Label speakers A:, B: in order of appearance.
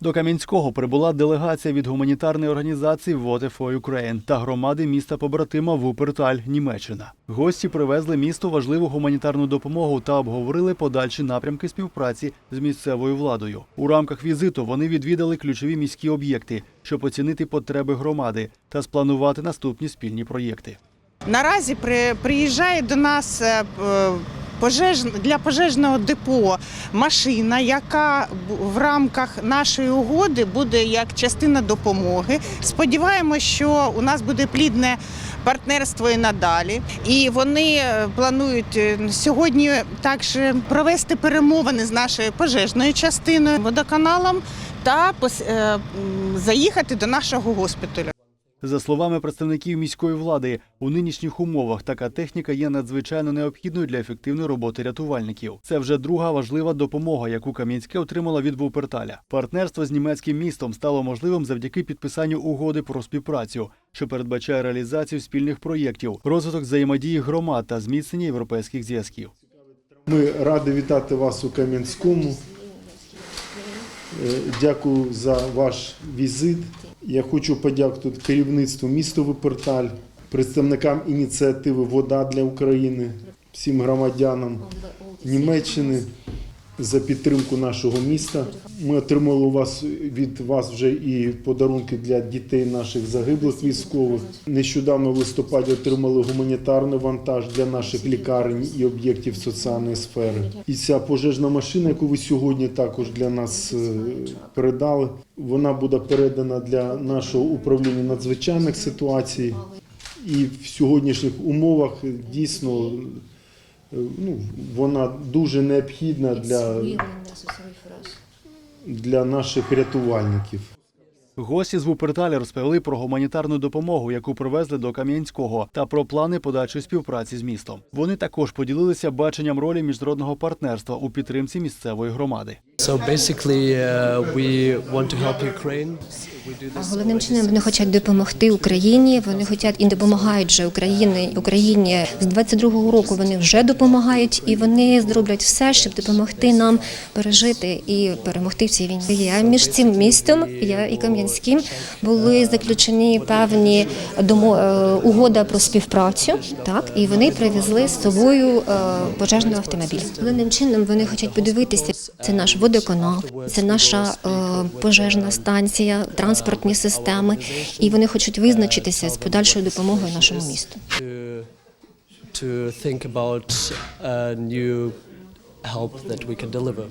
A: До Кам'янського прибула делегація від гуманітарної організації Water for Ukraine та громади міста побратима Вуперталь, Німеччина. Гості привезли місту важливу гуманітарну допомогу та обговорили подальші напрямки співпраці з місцевою владою. У рамках візиту вони відвідали ключові міські об'єкти, щоб оцінити потреби громади та спланувати наступні спільні проєкти.
B: Наразі при, приїжджає до нас е, п- пожеж, для пожежного депо машина, яка в рамках нашої угоди буде як частина допомоги. Сподіваємось, що у нас буде плідне партнерство і надалі. І вони е, планують е, сьогодні також провести перемовини з нашою пожежною частиною, водоканалом та е, заїхати до нашого госпіталю.
A: За словами представників міської влади, у нинішніх умовах така техніка є надзвичайно необхідною для ефективної роботи рятувальників. Це вже друга важлива допомога, яку Кам'янське отримала від Вуперталя. Партнерство з німецьким містом стало можливим завдяки підписанню угоди про співпрацю, що передбачає реалізацію спільних проєктів, розвиток взаємодії громад та зміцнення європейських зв'язків.
C: Ми раді вітати вас у Кам'янському. Е, Дякую за ваш візит. Я хочу подякувати керівництву міста Виперталь, представникам ініціативи Вода для України, всім громадянам Німеччини за підтримку нашого міста. Ми отримали у вас від вас вже і подарунки для дітей наших загиблих військових. Нещодавно в листопаді отримали гуманітарний вантаж для наших лікарень і об'єктів соціальної сфери. І ця пожежна машина, яку ви сьогодні також для нас е, передали, вона буде передана для нашого управління надзвичайних ситуацій. І в сьогоднішніх умовах дійсно ну, вона дуже необхідна для, для наших рятувальників.
A: Гості з Вуперталя розповіли про гуманітарну допомогу, яку привезли до Кам'янського, та про плани подальшої співпраці з містом. Вони також поділилися баченням ролі міжнародного партнерства у підтримці місцевої громади.
D: So basically, uh, we want to help Ukraine.
E: Головним чином вони хочуть допомогти Україні. Вони хочуть і допомагають вже Україні. Україні з 22-го року вони вже допомагають, і вони зроблять все, щоб допомогти нам пережити і перемогти в цій війні. Я між цим містом, я і Кам'янським були заключені певні е, угода про співпрацю. Так і вони привезли з собою е, пожежний автомобіль. Головним чином вони хочуть подивитися. Це наш водоканал, це наша е, пожежна станція, транспортні системи, і вони хочуть визначитися з подальшою допомогою нашому місту.
D: to, think about a new help that we can deliver.